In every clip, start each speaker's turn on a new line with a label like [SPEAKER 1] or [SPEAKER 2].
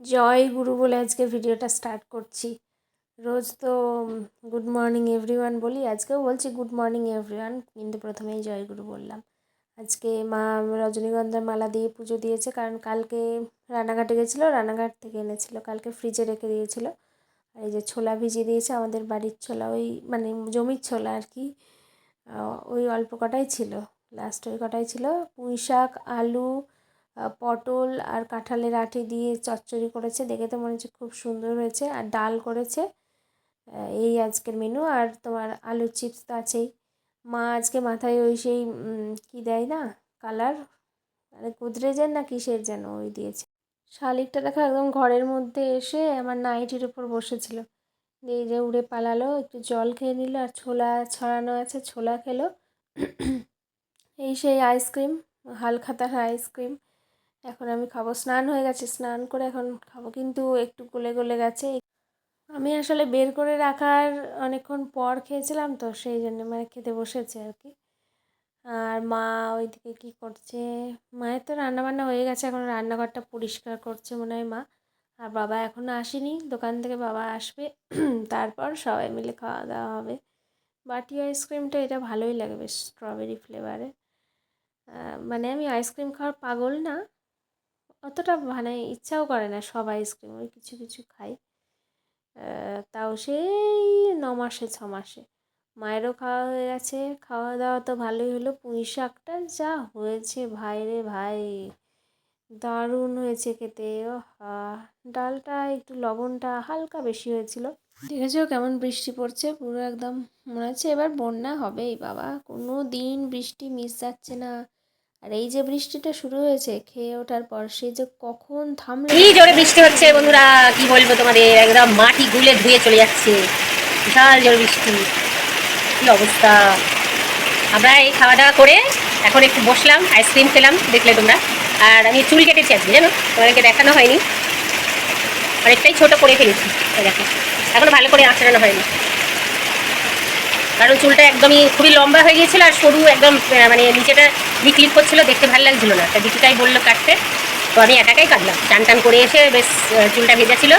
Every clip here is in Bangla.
[SPEAKER 1] জয় গুরু বলে আজকে ভিডিওটা স্টার্ট করছি। রোজ তো গুড মর্নিং এভরিওয়ান বলি, আজকেও বলছি গুড মর্নিং এভরিওয়ান কিন্তু প্রথমেই জয় গুরু বললাম। আজকে মা রজনীগন্ধার মালা দিয়ে পুজো দিয়েছে, কারণ কালকে রানাঘাটে গেছিল রানাঘাট থেকে এনেছিল, কালকে ফ্রিজে রেখে দিয়েছিল। আর এই যে ছোলা ভিজিয়ে দিয়েছে, আমাদের বাড়ির ছোলা, ওই মানে জমির ছোলা আর কি ওই অল্প কটাই ছিল লাস্ট ওই কটাই ছিল পুঁই শাক আলু পটল আর কাঁঠালের আঠি দিয়ে চচ্চড়ি করেছে। দেখে তো মনে হচ্ছে খুব সুন্দর হয়েছে আর ডাল করেছে। এই আজকের মেনু আর তোমার আলুর চিপস তো আছেই। মা আজকে মাথায় ওই সেই কি দেয় না কালার মানে গোদরেজের না কিসের যেন ওই দিয়েছে। শালিকটা দেখো একদম ঘরের মধ্যে এসে আমার নাইটির উপর বসেছিল। দিয়ে যে উড়ে পালালো, একটু জল খেয়ে নিল আর ছোলা ছড়ানো আছে, ছোলা খেলো। এই সেই আইসক্রিম হালখাতার আইসক্রিম এখন আমি খাব। স্নান হয়ে গেছে, স্নান করে এখন খাব। কিন্তু একটু গলে গলে গেছে। আমি আসলে বের করে রাখার অনেকক্ষণ পর খেয়েছিলাম তো, সেই জন্য মানে খেতে বসেছে আর কি। আর মা ওইদিকে কি করছে? মায়ের তো রান্নাবান্না হয়ে গেছে, এখন রান্নাঘরটা পরিষ্কার করছে মনে হয় মা। আর বাবা এখনও আসেনি, দোকান থেকে বাবা আসবে। তারপর সবাই মিলে খাওয়া দাওয়া হবে। বাটি আইসক্রিমটা এটা ভালোই লাগে বেশ স্ট্রবেরি ফ্লেভারে মানে আমি আইসক্রিম খাওয়ার পাগল না। অতটা মানে ইচ্ছাও করে না সব আইসক্রিম ওই কিছু কিছু খাই তাও সেই ন মাসে ছ মাসে মায়েরও খাওয়া হয়ে গেছে খাওয়া দাওয়া তো ভালোই হলো, পুঁই শাকটা যা হয়েছে, ভাই রে ভাই। দারুণ হয়েছে খেতে ডালটা একটু লবণটা হালকা বেশি হয়েছিল। দেখেছ কেমন বৃষ্টি পড়ছে? পুরো একদম মনে হচ্ছে এবার বন্যা হবেই বাবা। কোনো দিন বৃষ্টি মিস যাচ্ছে না। আর এই যে বৃষ্টিটা শুরু হয়েছে, খেয়ে ওঠার পর সে যে কখন থামলো
[SPEAKER 2] কি জোরে বৃষ্টি হচ্ছে বন্ধুরা, কি বলব তোমাদের? একদম মাটি গুলে ধুয়ে চলে যাচ্ছে। বিশাল জোরে বৃষ্টি। কি অবস্থা? আমরা এই খাওয়া দাওয়া করে এখন একটু বসলাম, আইসক্রিম খেলাম, দেখলে তোমরা। আর আমি চুল কেটেছি আজকে, জানো? তোমাদেরকে দেখানো হয়নি। অনেকটাই ছোট করে ফেলেছি দেখো। এখনও ভালো করে আঁচড়ানো হয়নি। কারণ চুলটা একদমই খুবই লম্বা হয়ে গিয়েছিল আর সরু একদম মানে নিচেটা ক্লিক করছিল দেখতে ভালো লাগছিল না। তা দিদিটাই বলল কাটতে। তো আমি একাকাই কাটলাম। টান টান করে এসে বেশ চুলটা ভেজা ছিল।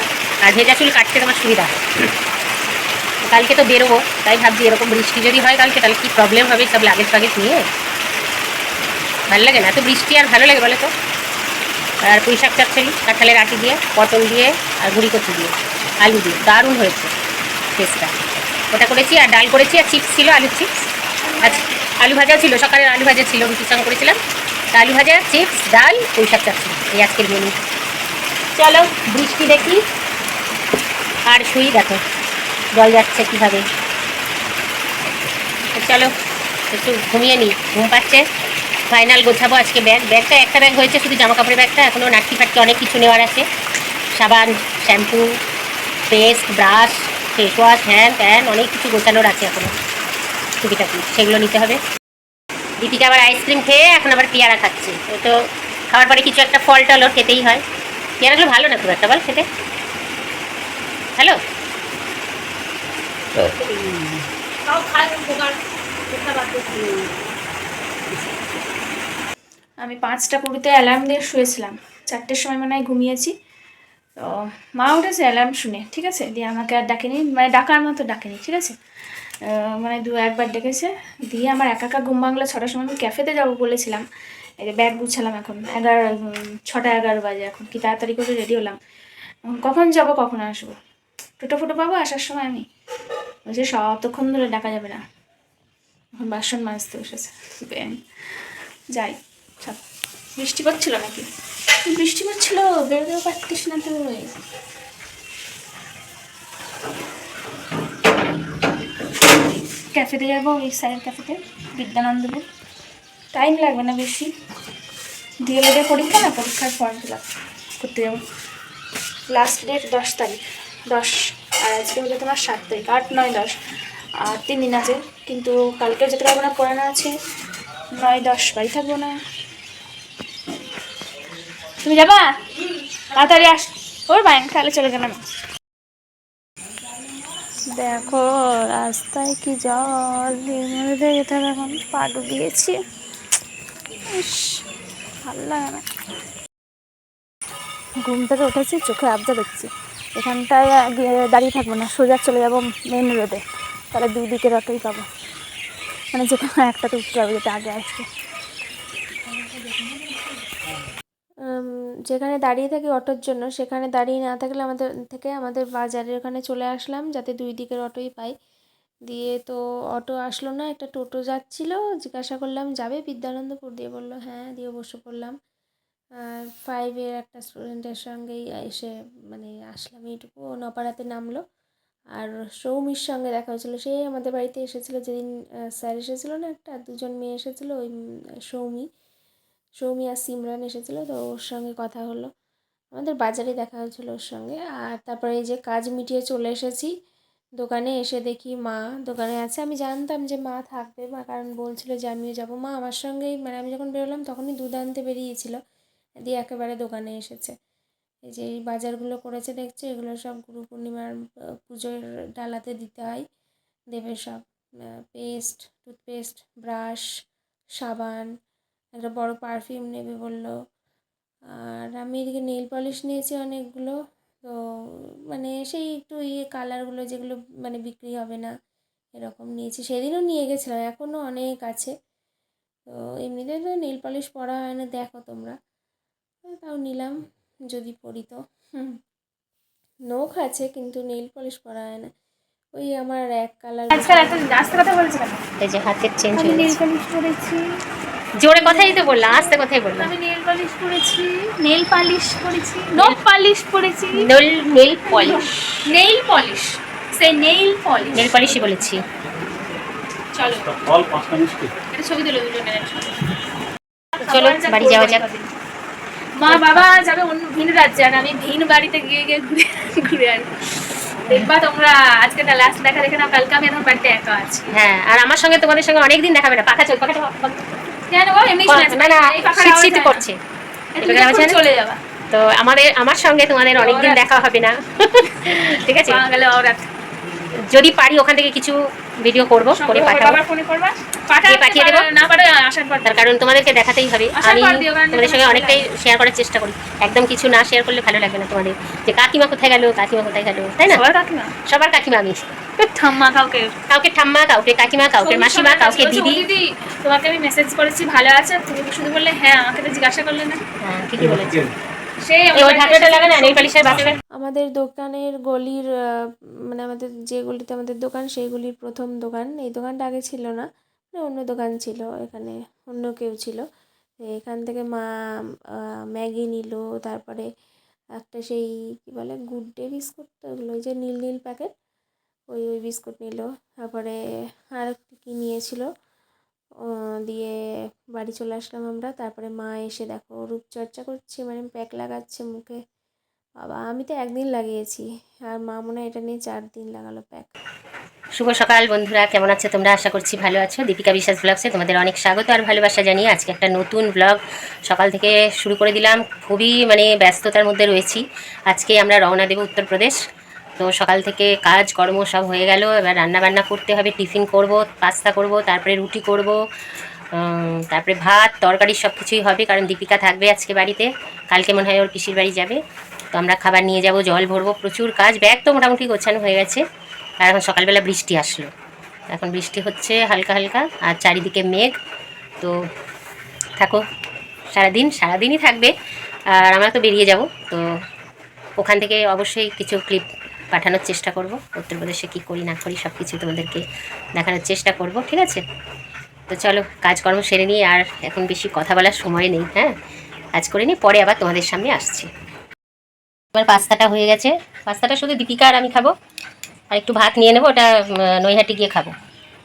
[SPEAKER 2] আর ভেজা চুল কাটতে তোমার সুবিধা কালকে তো বেরোবো, তাই ভাবছি এরকম বৃষ্টি যদি হয় কালকে, তাহলে কী প্রবলেম হবে সব লাগেজ ফাগেজ নিয়ে? ভালো লাগে না? এত বৃষ্টি আর ভালো লাগে বলে তো আর পুঁই শাক চচ্চড়ি, কাঁঠালের আটি দিয়ে, পটল দিয়ে, আর গুঁড়ি কচু দিয়ে, আলু দিয়ে। দারুণ হয়েছে টেস্টটা ওটা করেছি আর ডাল করেছি আর চিপস ছিল, আলুর চিপস আচ্ছা আলু ভাজা ছিল সকালের আলু ভাজা ছিল রুটির সঙ্গে করেছিলাম। আলু ভাজা চিপস ডাল শাক চচ্চড়ি এই আজকের মেনু চলো, বৃষ্টি দেখি। আর শুই দেখো, জল যাচ্ছে কীভাবে। চলো, একটু ঘুমিয়ে নিই ঘুম পাচ্ছে। ফাইনাল গোছাবো আজকে ব্যাগ ব্যাগটা একটা ব্যাগ হয়েছে, শুধু জামা কাপড়ের ব্যাগটা এখনও নাটকি ফাটকি অনেক কিছু নেওয়ার আছে। সাবান shampoo paste brush face wash হ্যান ত্যান অনেক কিছু গোছানোর আছে এখনও টুকিটাকি সেগুলো নিতে হবে। দীপিকা আবার আইসক্রিম খেয়ে এখন আবার পেয়ারা খাচ্ছে। ও তো খাওয়ার পরে কিছু একটা ফল টল ওর খেতেই হয়। পেয়ারাগুলো ভালো না খুব একটা বল খেতে? হ্যালো?
[SPEAKER 3] আমি পাঁচটা কুড়িতে অ্যালার্ম দিয়ে শুয়েছিলাম। চারটের সময় মনে হয় ঘুমিয়েছি। তো মা উঠেছে অ্যালার্ম শুনে, ঠিক আছে? দিয়ে আমাকে আর ডাকেনি মানে ডাকার মতো ডাকেনি, ঠিক আছে? মানে দু একবার ডেকেছে, দিয়ে আমার একা একা ঘুম বাংলা ছটার সময় আমি ক্যাফেতে যাব বলেছিলাম। এই যে ব্যাগ গুছালাম এখন, এগারো ছটা এগারো বাজে এখন, কি তাড়াতাড়ি করে রেডি হলাম। কখন যাব, কখন আসব? টোটো ফুটো পাবো আসার সময় আমি? বলছে ততক্ষণ ধরে ডাকা যাবে না। এখন বাসন মাজতে বসেছে। ব্যাং যাই সব বৃষ্টি পড়ছিল নাকি? বৃষ্টি পড়ছিল বেরোতেও পারতিস না তো ক্যাফেতে যাব, এই স্যারের ক্যাফেতে, বিদ্যানন্দপুর। টাইম লাগবে না বেশি। দিয়ে ডিএলএডের পরীক্ষা না, পরীক্ষার ফর্ম ফিল আপ করতে যাব। লাস্ট ডেট দশ তারিখ, দশ, আর আজকে হলো তোমার সাত তারিখ, আট, নয়, দশ। আর তিন দিন আছে, কিন্তু কালকে যেতে পারব না, পড়ানো আছে, নয়, দশ বাড়ি থাকব না। তুমি যাবা? তাড়াতাড়ি আস। ওর বাইন তাহলে চলে গেলাম।
[SPEAKER 1] দেখো, রাস্তায় কি জল? মধ্যে যেতে হবে এখন পা ডুবিয়েছি ভালো লাগে না।
[SPEAKER 4] ঘুম থেকে উঠেছি, চোখে আবজা দেখছি। এখানটায় গিয়ে দাঁড়িয়ে থাকব না, সোজা চলে যাব মেন রোডে। তাহলে দুই দিকের অটোই পাবো। মানে যে কোনো একটাতে উঠতে হবে যেটা আগে আসবে।
[SPEAKER 1] যেখানে দাঁড়িয়ে থাকি অটোর জন্য, সেখানে দাঁড়িয়ে না থাকলে আমাদের, থেকে আমাদের বাজারের ওখানে চলে আসলাম, যাতে দুই দিকের অটোই পাই। দিয়ে তো অটো আসলো না, একটা টোটো যাচ্ছিল, জিজ্ঞাসা করলাম, যাবে বিদ্যানন্দপুর? দিয়ে বলল হ্যাঁ দিয়ে বসে পড়লাম। ফাইভের একটা স্টুডেন্টের সঙ্গেই এসে মানে আসলাম এইটুকু নপাড়াতে নামলো। আর সৌমির সঙ্গে দেখা হয়েছিল, সে আমাদের বাড়িতে এসেছিল, যেদিন স্যার এসেছিল না একটা, দুজন মেয়ে এসেছিল, ওই সৌমি। সৌমি আর সিমরান এসেছিল, তো ওর সঙ্গে কথা হলো। আমাদের বাজারে দেখা হয়েছিল ওর সঙ্গে। আর তারপরে এই যে কাজ মিটিয়ে চলে এসেছি, দোকানে এসে দেখি মা দোকানে আছে। আমি জানতাম যে মা থাকবে, মা কারণ বলছিল যে আমিও যাব। মা আমার সঙ্গেই মানে আমি যখন বেরোলাম তখনই দুধ আনতে বেরিয়েছিল, দিয়ে একেবারে দোকানে এসেছে। এই যে এই বাজারগুলো করেছে, দেখছে এগুলো সব গুরু পূর্ণিমার পুজোর ডালাতে দিতে হয়। দেবে সব পেস্ট, টুথপেস্ট, ব্রাশ, সাবান একটা বড় পারফিউম নেবে বলল। আর আমি এদিকে নেল পলিশ নিয়েছি অনেকগুলো। তো মানে সেই একটু ইয়ে কালারগুলো যেগুলো মানে বিক্রি হবে না এরকম নিয়েছি। সেদিনও নিয়ে গেছিলাম এখনও অনেক আছে। তো এমনিতে তো নেল পলিশ পরা হয় না দেখো তোমরা। তাও নিলাম যদি পরি তো। নখ আছে কিন্তু নেল পলিশ পরা হয় না। ওই আমার এক কালার
[SPEAKER 3] আজকাল এত আস্তে কথা বলছে কেন?
[SPEAKER 2] এই যে হাতের চেঞ্জ
[SPEAKER 3] আমি
[SPEAKER 2] হয়ে
[SPEAKER 3] নেল পালিশ করেছি
[SPEAKER 2] জোরে কথাই তো বললাম আস্তে কথাই বললাম।
[SPEAKER 3] আমি নেল পালিশ করেছি নেল পালিশ করেছি নখ পালিশ করেছি।
[SPEAKER 2] Nail nail polish.
[SPEAKER 3] Nail polish সে নেল পলিশ।
[SPEAKER 2] নেল পলিশই বলেছি।
[SPEAKER 3] চলো।
[SPEAKER 5] ফল পাঁচটা মিষ্টি।
[SPEAKER 3] এটা ছবি তুলে দুটো নেন
[SPEAKER 2] চলো বাড়ি যাওয়া যাক।
[SPEAKER 3] মা বাবা যাবে অন্য ভিন রাজ্যে আর আমি ভিন বাড়িতে গিয়ে গিয়ে ঘুরে ঘুরে আসব দেখবা তোমরা আজকে না লাস্ট দেখা দেখে নাও কালকে আমি এখন বাড়িতে একা আছি।
[SPEAKER 2] হ্যাঁ আর আমার সঙ্গে তোমাদের সঙ্গে অনেকদিন দেখাবে না। পাখা চল পাখাটা না না শীত শীত করছে এবার আওয়াজ না?
[SPEAKER 3] চলে যাবা।
[SPEAKER 2] তো আমাদের আমার সঙ্গে তোমাদের অনেকদিন দেখা হবে না। ঠিক আছে। যদি পারি ওখান থেকে কিছু ভিডিও করব করে পাঠাবো। পাঠিয়ে দেবো? তার কারণ তোমাদেরকে দেখাতেই হবে। আমি তোমাদের সঙ্গে অনেকটাই শেয়ার করার চেষ্টা করি। একদম কিছু না শেয়ার করলে ভালো লাগবে না তোমাদের। যে কাকিমা কোথায় গেল কাকিমা কোথায় গেল তাই না?
[SPEAKER 3] সবার কাকিমা?
[SPEAKER 2] আমি।
[SPEAKER 3] ঠাম্মা কাউকে?
[SPEAKER 2] কাউকে ঠাম্মা কাউকে কাকিমা কাউকে মাসিমা কাউকে দিদি।
[SPEAKER 3] তোমাকে আমি মেসেজ করেছি ভালো আছে? তুমি কি শুধু বললে হ্যাঁ আমাকে তো জিজ্ঞাসা করলে না?
[SPEAKER 2] হ্যাঁ ঠিকই বলেছ।
[SPEAKER 1] আমাদের দোকানের গলির মানে আমাদের যে গলিতে আমাদের দোকান সেই গলির প্রথম দোকান। এই দোকানটা আগে ছিল না মানে অন্য দোকান ছিল এখানে অন্য কেউ ছিল। তো এখান থেকে মা ম্যাগি নিল তারপরে একটা সেই কী বলে গুড ডে বিস্কুট তো ওগুলো ওই যে নীল নীল প্যাকেট ওই ওই বিস্কুট নিল। তারপরে আর কী নিয়েছিল? দিয়ে বাড়ি চলে আসলাম আমরা। তারপরে মা এসে দেখো রূপচর্চা করছে মানে প্যাক লাগাচ্ছে মুখে। বাবা, আমি তো একদিন লাগিয়েছি, আর মা মনে এটা নিয়ে চার দিন লাগালো প্যাক।
[SPEAKER 2] শুভ সকাল বন্ধুরা, কেমন আছো তোমরা? আশা করছি ভালো আছো। দীপিকা বিশ্বাস ব্লগসে তোমাদের অনেক স্বাগত আর ভালোবাসা জানিয়ে আজকে একটা নতুন ব্লগ সকাল থেকে শুরু করে দিলাম। খুবই মানে ব্যস্ততার মধ্যে রয়েছি। আজকে আমরা রওনা দেবো উত্তরপ্রদেশ। তো সকাল থেকে কাজ, কর্ম সব হয়ে গেল। এবার রান্না বান্না করতে হবে, টিফিন করব, পাস্তা করব, তারপরে রুটি করব তারপরে ভাত, তরকারি সব কিছুই হবে, কারণ দীপিকা থাকবে আজকে বাড়িতে। কালকে মনে হয় ওর পিসির বাড়ি যাবে। তো আমরা খাবার নিয়ে যাব, জল ভরবো, প্রচুর কাজ। ব্যাগ তো মোটামুটি গোছানো হয়ে গেছে। আর এখন সকালবেলা বৃষ্টি আসলো। এখন বৃষ্টি হচ্ছে হালকা হালকা, আর চারিদিকে মেঘ। তো থাকো, সারাদিন, সারাদিনই থাকবে। আর আমরা তো বেরিয়ে যাব। তো ওখান থেকে অবশ্যই কিছু ক্লিপ পাঠানোর চেষ্টা করব। উত্তরপ্রদেশে কী করি, না করি সব কিছু তোমাদেরকে দেখানোর চেষ্টা করব, ঠিক আছে? তো চলো, কাজকর্ম সেরে নিয়ে আর এখন বেশি কথা বলার সময় নেই হ্যাঁ? কাজ করে নিই, পরে আবার তোমাদের সামনে আসছি। এবার পাস্তাটা হয়ে গেছে। পাস্তাটা শুধু দীপিকা আর আমি খাব। আর একটু ভাত নিয়ে নেব, ওটা নৈহাটি গিয়ে খাব।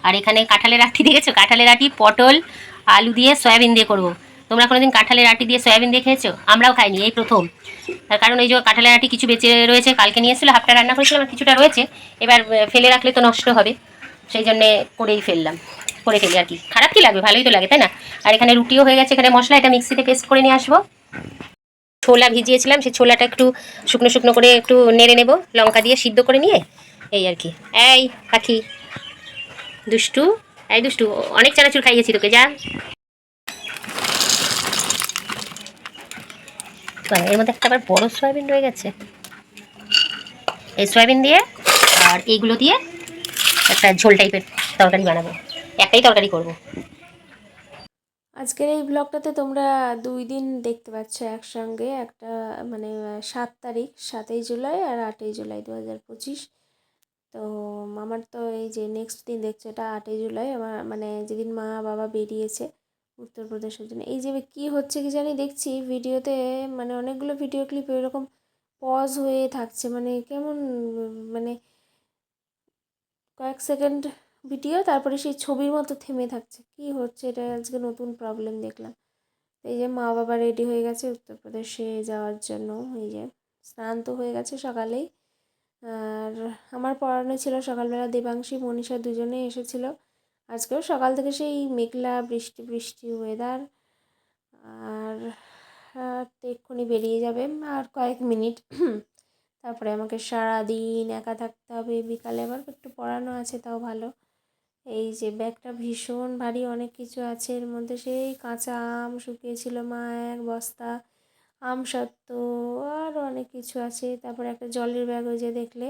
[SPEAKER 2] আর এখানে কাঁঠালের আটি দেখেছ? কাঁঠালের আটি, পটল, আলু দিয়ে সয়াবিন দিয়ে করব। তোমরা কোনোদিন কাঁঠালের আটি দিয়ে সয়াবিন দিয়ে খেয়েছো? আমরাও খাইনি, এই প্রথম। তার কারণ এই যে কাঁঠালের আটি কিছু বেঁচে রয়েছে, কালকে নিয়ে এসেছিল, হাফটা রান্না করেছিলাম কিছুটা রয়েছে। এবার ফেলে রাখলে তো নষ্ট হবে। সেই জন্যে করেই ফেললাম, করে ফেলি আর কি। খারাপ কি লাগবে? ভালোই তো লাগে, তাই না? আর এখানে রুটিও হয়ে গেছে, এখানে মশলা এটা মিক্সিতে পেস্ট করে নিয়ে আসব। ছোলা ভিজিয়েছিলাম সেই ছোলাটা একটু শুকনো শুকনো করে একটু নেড়ে নেব, লঙ্কা দিয়ে সিদ্ধ করে নিয়ে, এই আর কি। এই, পাখি। দুষ্টু, এই দুষ্টু, অনেক চানাচুর খাইয়েছি তোকে, যা। বাবা, এর মধ্যে একটা আবার বড় সয়াবিন রয়ে গেছে। এই সয়াবিন দিয়ে আর এইগুলো দিয়ে একটা ঝোল টাইপের তরকারি বানাবো। একটাই তরকারি করব।
[SPEAKER 1] আজকের এই ব্লগটাতে তোমরা দুই দিন দেখতে পাচ্ছ একসঙ্গে একটা মানে সাত তারিখ সাতই জুলাই আর আটই জুলাই দু হাজার পঁচিশ। তো আমার তো এই যে নেক্সট দিন দেখছ এটা আটই জুলাই আমার মানে যেদিন মা বাবা বেরিয়েছে উত্তরপ্রদেশের জন্য। এই যে কী হচ্ছে কি জানি দেখছি ভিডিওতে মানে অনেকগুলো ভিডিও ক্লিপ এরকম পজ হয়ে থাকছে। মানে কেমন মানে কয়েক সেকেন্ড ভিডিও তারপরে সেই ছবির মতো থেমে থাকছে। কি হচ্ছে? এটা আজকে নতুন প্রবলেম দেখলাম। এই যে মা বাবা রেডি হয়ে গেছে উত্তরপ্রদেশে যাওয়ার জন্য। এই যে স্নান তো হয়ে গেছে সকালেই। আর আমার পড়ানো ছিল সকালবেলা দেবাংশী, মনীষা দুজনে এসেছিল। আজকেও সকাল থেকে সেই মেঘলা বৃষ্টি বৃষ্টি ওয়েদার আর এক্ষুনি বেরিয়ে যাবে। আর কয়েক মিনিট, তারপরে আমাকে সারা দিন একা থাকতে হবে। বিকালে আবার একটু পড়ানো আছে, তাও ভালো। এই যে ব্যাগটা ভীষণ ভারী, অনেক কিছু আছে। এর মধ্যে সেই কাঁচা আম শুকিয়েছিল, মা, এক বস্তা আম সত্ত্ব আর অনেক কিছু আছে। তারপরে একটা জলের ব্যাগ ওই যে দেখলে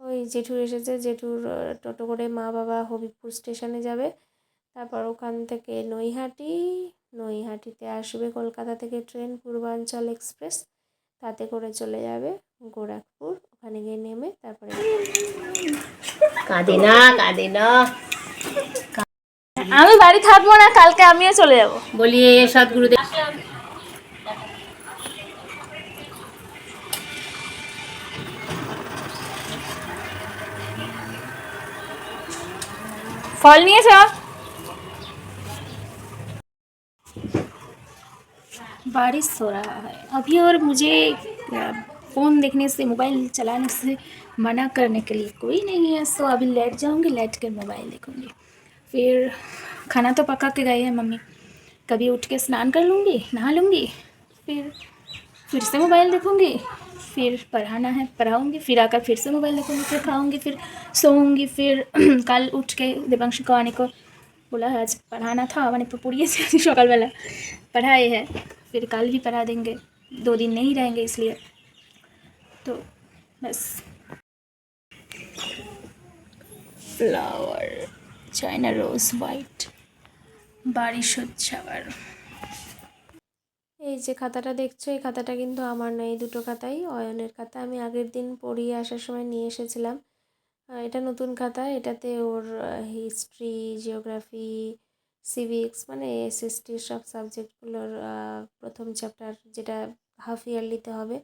[SPEAKER 1] ওই জেঠুর এসেছে জেঠুর টোটো করে মা বাবা হবিবপুর স্টেশনে যাবে। তারপর ওখান থেকে নৈহাটি নৈহাটিতে আসবে কলকাতা থেকে ট্রেন পূর্বাঞ্চল এক্সপ্রেস। তাতে করে চলে যাবে গোরাখপুর। ওখানে গিয়ে নেমে তারপরে
[SPEAKER 2] কাঁদে না কাঁদে না।
[SPEAKER 3] আমি বাড়ি থাকব না কালকে আমিও চলে যাব।
[SPEAKER 2] বলি সদ্গুরুদেব
[SPEAKER 3] ফল নিয়েছ बारिश हो रहा है अभी और मुझे फ़ोन देखने से मोबाइल चलाने से मना करने के लिए कोई नहीं है सो अभी लेट जाऊंगी लेट कर मोबाइल देखूंगी फिर खाना तो पका के गए हैं मम्मी कभी उठ के स्नान कर लूँगी नहा लूँगी फिर फिर से मोबाइल देखूँगी फिर पढ़ाना है पढ़ाऊँगी फिर आकर फिर से मोबाइल देखूँगी फिर खाऊँगी फिर सोऊंगी फिर कल उठ के देवांशी को आने को बोला है आज पढ़ाना था मैंने पढ़िए से सकाल वाला पढ़ाए है फिर कल भी पढ़ा देंगे दो दिन नहीं रहेंगे इसलिए तो बस फ्लावर चाइना रोज वाइट बारिश হচ্ছে আবার
[SPEAKER 1] এই যে খাতাটা দেখছ, এই খাতাটা কিন্তু আমার নয় এই দুটো খাতাই অয়নের খাতা। আমি আগের দিন পড়িয়ে আসার সময় নিয়ে এসেছিলাম। এটা নতুন খাতা। এটাতে ওর হিস্ট্রি জিওগ্রাফি সিভিক্স মানে এসএসটি সব সাবজেক্টগুলোর প্রথম চ্যাপ্টার যেটা হাফ ইয়ারলিতে হবে,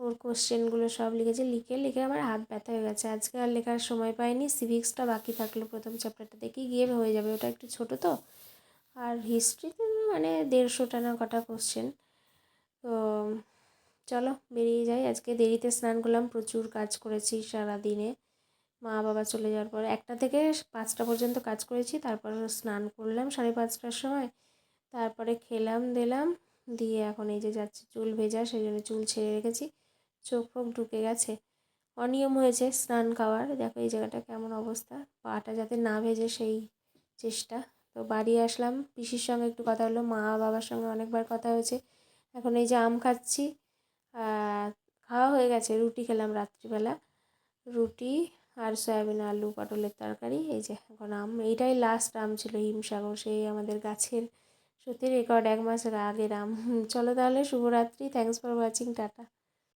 [SPEAKER 1] ওর কোশ্চেনগুলো সব লিখেছে। লিখে লিখে আমার হাত ব্যথা হয়ে গেছে। আজকে আর লেখার সময় পাইনি। সিভিক্সটা বাকি থাকল প্রথম চ্যাপ্টারটা দেখি গিয়ে হয়ে যাবে? ওটা একটু ছোটো তো। আর হিস্ট্রিতে মানে দেড়শোটা না কটা কোশ্চেন তো চলো বেরিয়ে যাই। আজকে দেরিতে স্নান করলাম, প্রচুর কাজ করেছি সারা দিনে মা বাবা চলে যাওয়ার পর একটা থেকে পাঁচটা পর্যন্ত কাজ করেছি, তারপর স্নান করলাম সাড়ে পাঁচটার সময়। তারপরে খেলাম, দিলাম, দিয়ে এখন এই যে যাচ্ছে চুল ভেজা, সেই জন্য চুল ছেড়ে রেখেছি। চোখ ফোক ঢুকে গেছে। অনিয়ম হয়েছে স্নান খাওয়ার। দেখো এই জায়গাটা কেমন অবস্থা। পাটা যাতে না ভেজে সেই চেষ্টা। তো বাড়ি আসলাম। পিসির সঙ্গে একটু কথা হলো, মা বাবার সঙ্গে অনেকবার কথা হয়েছে। এখন এই যে আম খাচ্ছি খাওয়া হয়ে গেছে। রুটি খেলাম রাত্রিবেলা। রুটি আর সয়াবিন, আলু, পটলের তরকারি, এই যে এখন আম। এইটাই লাস্ট আম ছিল, হিমসাগর, সেই আমাদের গাছের সত্যি রেকর্ড এক মাসের আগের আম। চলো তাহলে, শুভরাত্রি। Thanks for watching tata.